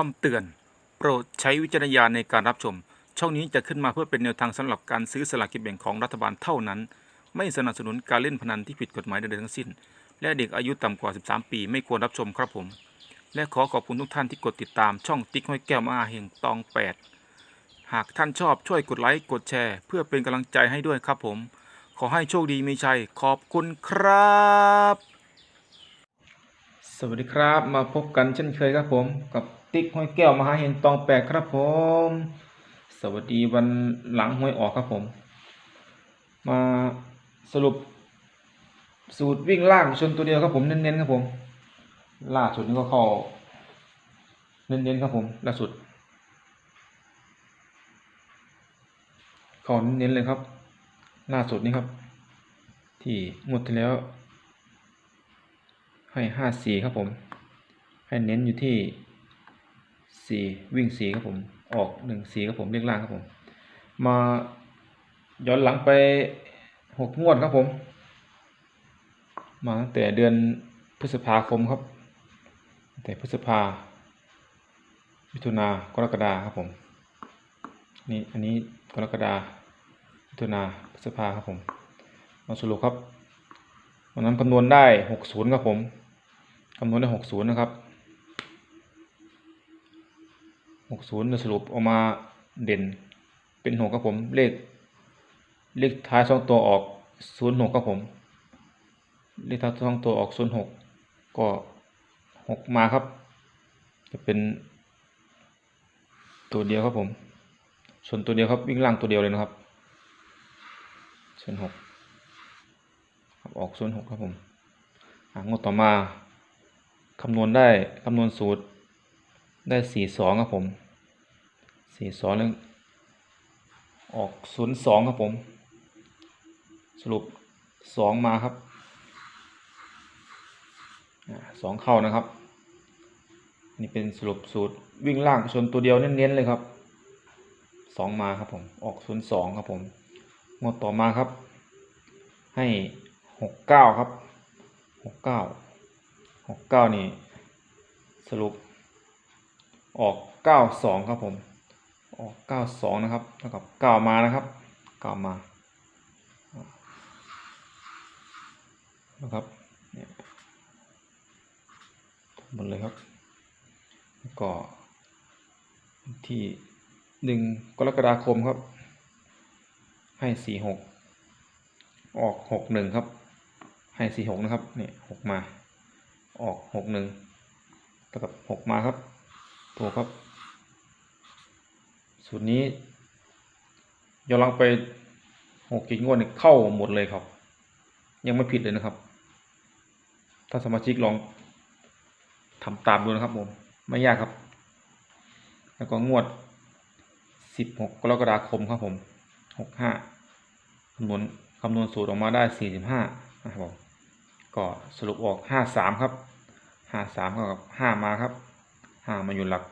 คำเตือน โปรดใช้วิจารณญาณในการรับชม ช่องนี้จะขึ้นมาเพื่อเป็นแนวทางสำหรับการซื้อสลากกินแบ่งของรัฐบาลเท่านั้น ไม่สนับสนุนการเล่นพนันที่ผิดกฎหมายใดๆทั้งสิ้น และเด็กอายุต่ำกว่า 13 ปีไม่ควรรับชมครับผม และขอขอบคุณทุกท่านที่กดติดตามช่องติ๊กห้อยแก้วมาเฮงตอง 8 หากท่านชอบช่วยกดไลค์กดแชร์ เพื่อเป็นกำลังใจให้ด้วยครับผม ขอให้โชคดีมีชัยขอบคุณครับ สวัสดีครับ มาพบกันเช่นเคยครับผมกับ ติ๊กห้อยแก้วมหาเฮงตองแปดครับผม สวัสดีวันหลังห้วยออกครับผม มาสรุป สูตรวิ่งล่างชนตัวเดียวครับผมเน้นๆครับผม ล่าสุดนี่ก็เข้าเน้นๆครับผมล่าสุดเข้าเน้นๆเลยครับ ล่าสุดนี้ครับ ที่งวดที่แล้ว ให้ห้าสี่ครับผม ให้เน้นอยู่ที่ สี่วิ่งสี่ครับผม ออกหนึ่งสี่ครับผมเรียกล่างครับผม มาย้อนหลังไปหกงวดครับผม มาตั้งแต่เดือนพฤษภาคมครับตั้งแต่พฤษภามิถุนากรกฎาครับผม นี่อันนี้กรกฎามิถุนาพฤษภาครับผม มาสรุปครับวันนั้นคำนวณได้หกศูนย์ครับผมคำนวณได้หกศูนย์นะครับ หกศูนย์สรุปออกมาเด่นเป็นหกครับผมเลข เลขท้ายสองตัวออกศูนย์หกครับผม เลขท้ายสองตัวออกศูนย์หกก็หกมาครับ จะเป็น ตัวเดียวครับผม ส่วนตัวเดียวครับวิ่งล่างตัวเดียวเลยนะครับศูนย์หกออกศูนย์หกครับผมงวดต่อมาคำนวณได้คำนวณสูตร ได้สี่สองครับผมสี่สองนึงออกศูนย์สองครับผม สรุปสองมาครับสองเข้านะครับ นี่เป็นสรุปสูตรวิ่งล่างชนตัวเดียวเน้นๆเลยครับสองมาครับผม ออกศูนย์สองครับผมงวดต่อมาครับ ให้หกเก้าครับหกเก้าหกเก้านี่ สรุป ออกเก้าสองครับผม ออกเก้าสองนะครับเท่ากับเก้ามานะครับเก้ามานะครับเนี่ยหมดเลยครับ แล้วก็ที่หนึ่งกรกฎาคมครับ ให้สี่หกออกหกหนึ่งครับ ให้สี่หกนะครับ เนี่ยหกมา ออกหกหนึ่งเท่ากับหกมาครับ ถูกครับสูตรนี้ย้อนหลังไปหกกี่งวดเนี่ยเข้าหมดเลยครับ ยังไม่ผิดเลยนะครับ ถ้าสมาชิกลองทำตามดูนะครับผมไม่ยากครับ แล้วก็งวดสิบหกกรกฎาคมครับผมหกห้าคำนวณคำนวณสูตรออกมาได้45นะครับผมก็สรุปออก53ครับ53เท่ากับ5มาครับ 5มาอยู่หลัก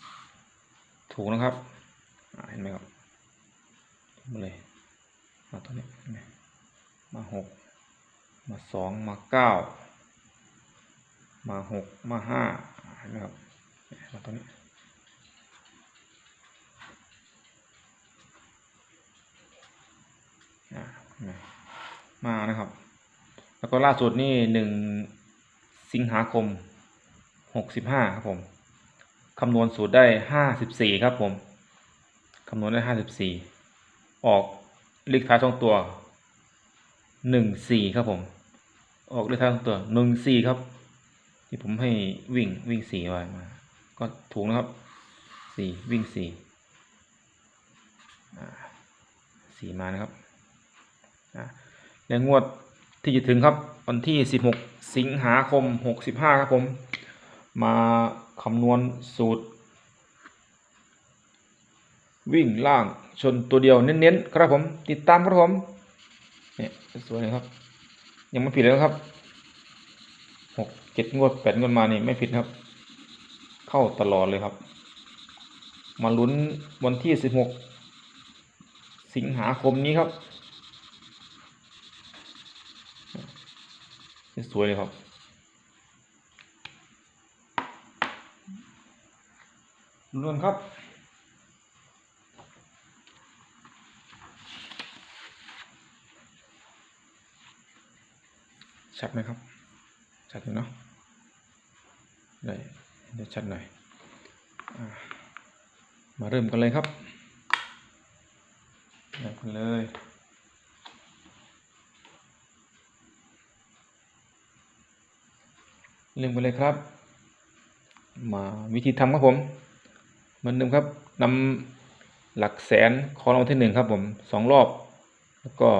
10ถูกนะครับเห็นไหมครับมาเลยมาตัวนี้เห็นไหมมา6มามา9มา6มาเห็นไหมครับมาตัวนี้มานะครับ แล้วก็ล่าสุดนี่หนึ่งสิงหาคม หกสิบห้าครับผมคำนวณสูตรได้ห้าสิบสี่ครับผมคำนวณได้ห้าสิบสี่ออกเลขท้ายสองตัวหนึ่งสี่ครับผม ออกเลขท้ายสองตัวหนึ่งสี่ครับ ที่ผมให้วิ่งวิ่งสี่ไว้มา ก็ถูกนะครับสี่วิ่งสี่สี่มานะครับนะและงวดที่จะถึงครับวันที่ 16 สิงหาคม 65 ครับผม มาคำนวณสูตร วิ่งล่างชนตัวเดียวเน้นๆครับผม ติดตามครับผมเนี่ยสวยเลยครับ ยังไม่ผิดเลยครับหกเจ็ดงวดแปดงวดมานี่ไม่ผิดครับ เข้าตลอดเลยครับ มาลุ้นวันที่16สิงหาคมนี้ครับ สวยเลยครับ นวลครับชัดไหมครับ ชัดอยู่เนาะได้เดี๋ยวชัดหน่อยอมาเริ่มกันเลยครับเริ่มกันเลยเริ่มกันเลยครับ มาวิธีทำครับผม เหมือนเดิมครับนำหลักแสนของรางวัลที่หนึ่งครับผมสองรอบ แล้วก็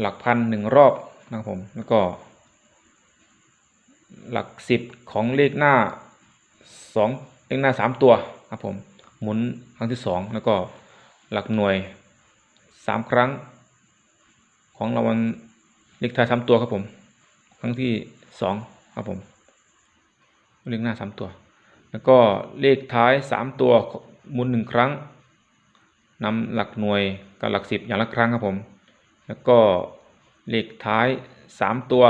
หลักพันหนึ่งรอบนะครับผมแล้วก็หลักสิบของเลขหน้าสองเลขหน้าสามตัวครับผมหมุนครั้งที่สองแล้วก็หลักหน่วยสามครั้ง ของรางวัลเลขท้ายสามตัวครับผม ครั้งที่สองครับผมเลขหน้าสามตัว แล้วก็เลขท้ายสามตัวหมุนหนึ่งครั้งนำหลักหน่วยกับหลักสิบอย่างละครั้งครับผม แล้วก็เลขท้ายสามตัว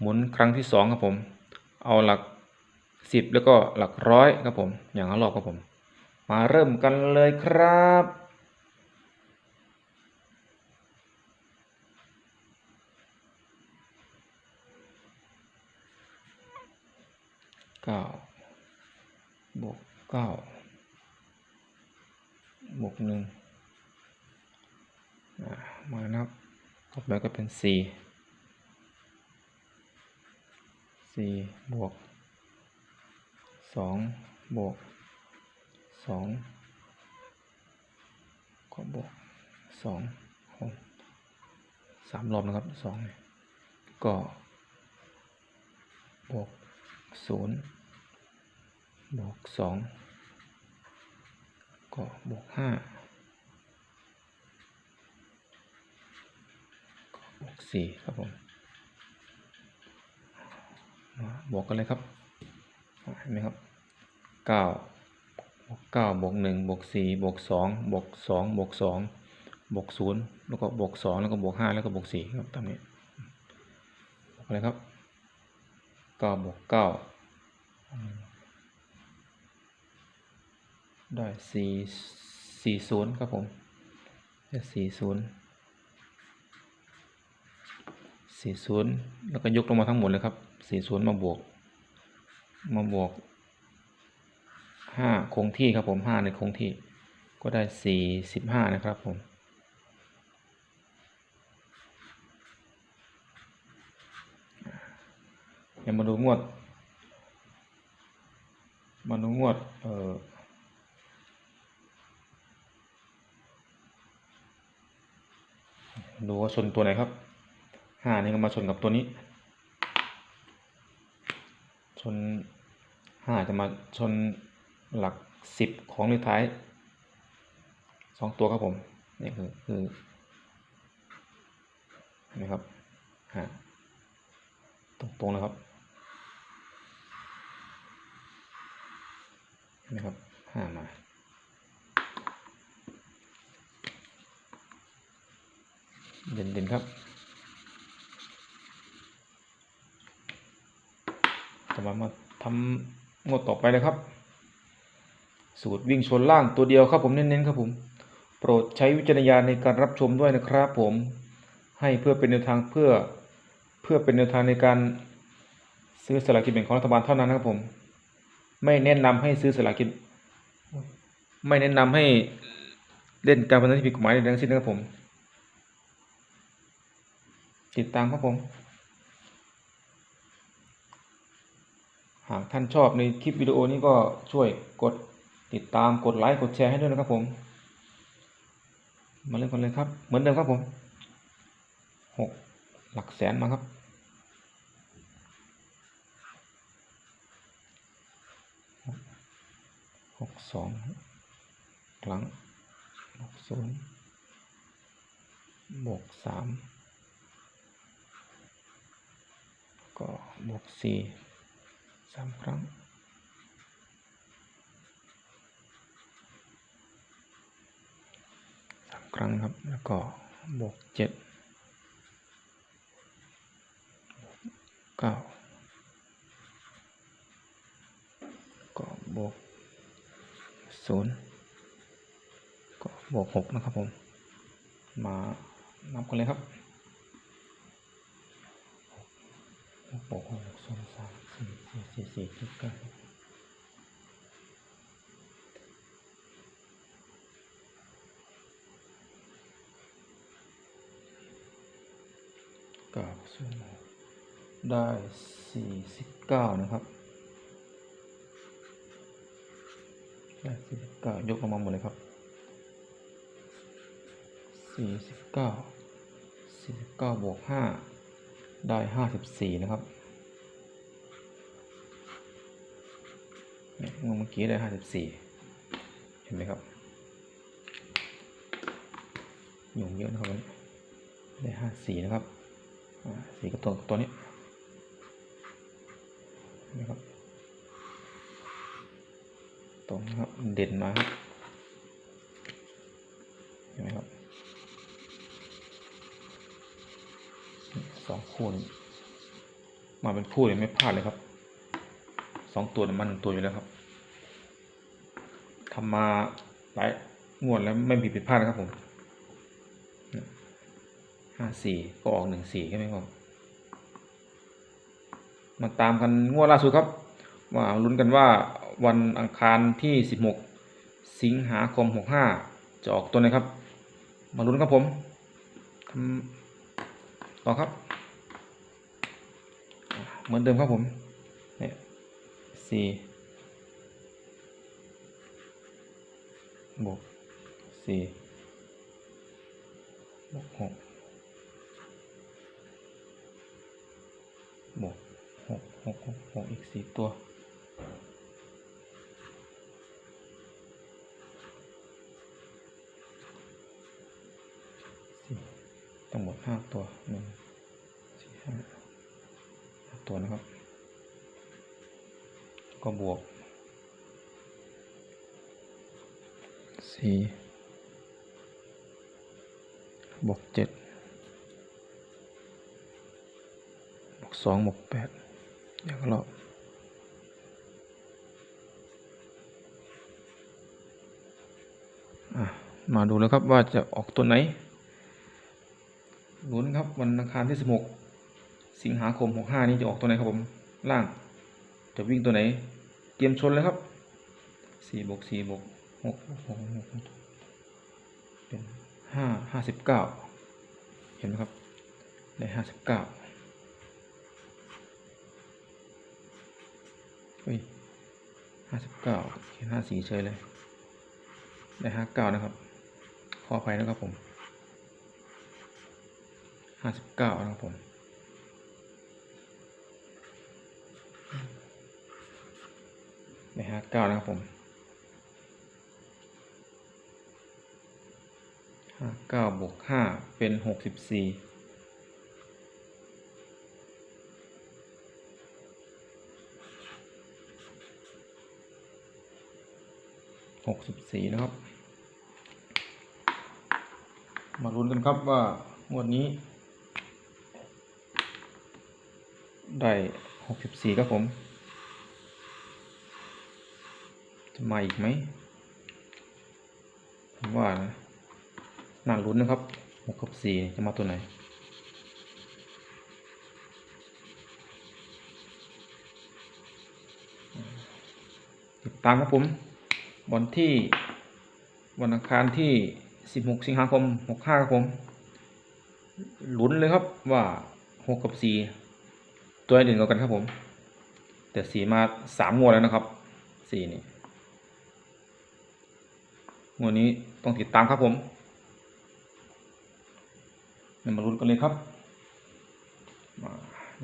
หมุนครั้งที่สองครับผม เอาหลักสิบแล้วก็หลักร้อยครับผม อย่างละรอบครับผม มาเริ่มกันเลยครับเก้า บวกเก้าบวกหนึ่งอ่ามานับต่อไปก็เป็นสี่สี่บวกสองบวกสองก็บวกสองหกสามรอบนะครับสองเนี่ยก็บวกศูนย์ บวกสองก็บวกห้าก็บวกสี่ครับผมบวกกันเลยครับเห็นไหมครับเก้าบวกเก้าบวกหนึ่งบวกสี่บวกสองบวกสองบวกสองบวกศูนย์แล้วก็บวกสองแล้วก็บวกห้าแล้วก็บวกสี่ครับตามนี้บวกอะไรครับเก้าบวกเก้า ได้สี่สี่ศูนย์ครับผมได้สี่ศูนย์สี่ศูนย์แล้วก็ยกลงมาทั้งหมดเลยครับสี่ศูนย์มาบวก มาบวกห้าคงที่ครับผมห้าในคงที่ ก็ได้สี่สิบห้านะครับผมเดี๋ยวมาดูงวด มาดูงวด เอ่อ ดูว่าชนตัวไหนครับห้านี่ก็มาชนกับตัวนี้ ชนห้าจะมาชนหลักสิบของเลขท้ายสองตัวครับผมนี่คือคือเห็นไหมครับห้าตรงตรงๆนะครับเห็นไหมครับห้ามา เด่นๆครับต่อมามาทำงวดต่อไปเลยครับ สูตรวิ่งชนล่างตัวเดียวครับผมเน้นๆครับผม โปรดใช้วิจารณญาณในการรับชมด้วยนะครับผม ให้เพื่อเป็นแนวทางเพื่อเพื่อเป็นแนวทางในการซื้อสลากกินแบ่งของรัฐบาลเท่านั้นนะครับผม ไม่แนะนำให้ซื้อสลากกิน ไม่แนะนำให้เล่นการพนันที่ผิดกฎหมายใดทั้งสิ้นนะครับผม ติดตามครับผม หากท่านชอบในคลิปวิดีโอนี้ก็ช่วยกดติดตามกดไลค์กดแชร์ให้ด้วยนะครับผม มาเริ่มกันเลยครับ เหมือนเดิมครับผมหกหลักแสนมาครับหกสองครั้งหกศูนย์บวกสาม ก็บวกสี่สามครั้ง สามครั้งครับ แล้วก็บวกเจ็ดเก้าก็บวกศูนย์ก็บวกหกนะครับผม มานับกันเลยครับ หกบวกหกสองสามสี่สี่สี่สี่สิบเก้าเก้าศูนได้สี่สิบเก้านะครับ ได้สี่สิบเก้ายกลงมาหมดเลยครับสี่สิบเก้าสี่สิบเก้าบวกห้า ได้ห้าสิบสี่นะครับเนี่ยงเมื่อกี้ได้ห้าสิบสี่เห็นไหมครับหยุ่งเยอะนะครับวันนี้ได้ห้าสี่นะครับสี่ก็ตัวตัวนี้นไหมครับ ตรงนะครับ เด่นมาครับเห็นไหมครับสอง คู่นี่มาเป็นคู่เลยไม่พลาดเลยครับสองตัวเนี่ยมันหนึ่งตัวอยู่แล้วครับทำมาหลายงวดแล้วไม่มีผิดพลาดนะครับผมห้าสี่ก็ออกหนึ่งสี่ใช่ไหมครับมาตามกันงวดล่าสุดครับว่าลุ้นกันว่าวันอังคารที่16สิงหาคม65จะออกตัวไหนครับ มาลุ้นครับผมทำต่อครับ เหมือนเดิมครับผมเนี่ยสี่บวกสี่บวกหกบวกหกหกหกอีกสี่ตัว สี่ทั้งหมดห้าตัวหนึ่งสี่ห้าห้าตัวนะครับ ก็บวก สี่บวกเจ็ดบวกสองบวกแปดอย่างละรอบมาดูแล้วครับว่าจะออกตัวไหนลุ้นครับวันอังคารที่16สิงหาคม65นี้จะออกตัวไหนครับผมล่าง จะวิ่งตัวไหน เตรียมชนเลยครับ4บวก4บวก 6บวก6บวกเป็น5 59เห็นไหมครับ ได้59เฮ้ย59เขียน54เฉยเลย ได้59นะครับ ขออภัยนะครับผมห้าสิบเก้านะครับผมในห้าเก้านะครับผมห้า เก้าบวกห้าเป็นหกสิบสี่หกสิบสี่นะครับ มาลุ้นกันครับว่างวดนี้ ได้หกสิบสี่ครับผม จะมาอีกไหมผมว่านะ น่าลุ้นนะครับหกกับสี่จะมาตัวไหนติดตามครับผม วันที่วันอังคารที่ 16 สิงหาคม 65 ครับผมลุ้นเลยครับว่า 6 กับ 4 ตัวไหนเด่นกว่ากันครับผม แต่สีมาสามงวดแล้วนะครับสีนี่งวดนี้ต้องติดตามครับผม เรามาลุ้นกันเลยครับมา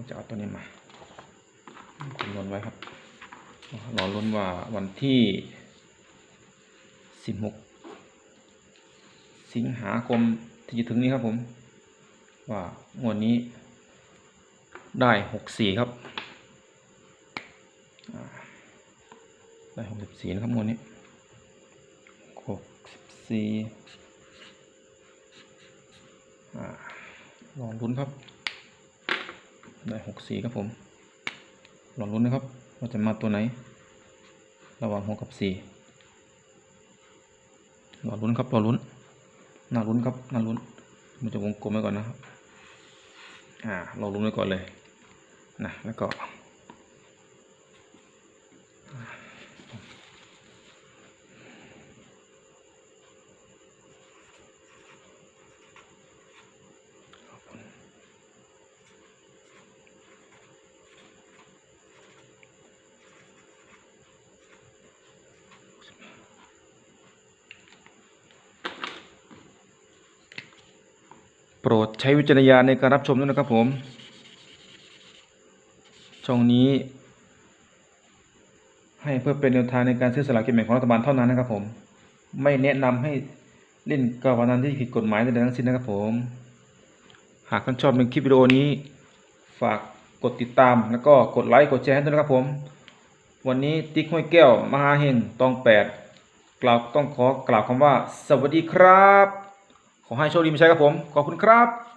จะเอาตัวนี้มาคำนวณไว้ครับรอลุ้นว่าวันที่สิบหกสิงหาคมที่จะถึงนี้ครับผม ว่างวดนี้ได้หกสี่ครับได้หกสิบสี่นะครับงวดนี้หกสิบสี่ อ่ารอลุ้นครับ ได้หกสี่ครับผม ลอลุ้นนะครับว่าจะมาตัวไหน ระหว่างหกกับสี่รอลุ้นครับรอลุ้นน่าลุ้นครับน่าลุ้น มันจะวงกลมไว้ก่อนนะครับ อ่ารอลุ้นไว้ก่อนเลย นะ แล้วก็ โปรดใช้วิจารณญาณในการรับชมด้วยนะครับผม ช่องนี้ ให้เพื่อเป็นแนวทางในการซื้อสลากกินแบ่งของรัฐบาลเท่านั้นนะครับผม ไม่แนะนำให้เล่นการพนันที่ผิดกฎหมายใดๆทั้งสิ้นนะครับผม หากท่านชอบในคลิปวิดีโอนี้ ฝากกดติดตามแล้วก็กดไลค์กดแชร์ให้ด้วยนะครับผม วันนี้ติ๊กห้วยแก้ว มหาเฮงตองแปดกล่าวต้องขอกล่าวคำว่า สวัสดีครับ ขอให้โชคดีมีชัยครับผม ขอบคุณครับ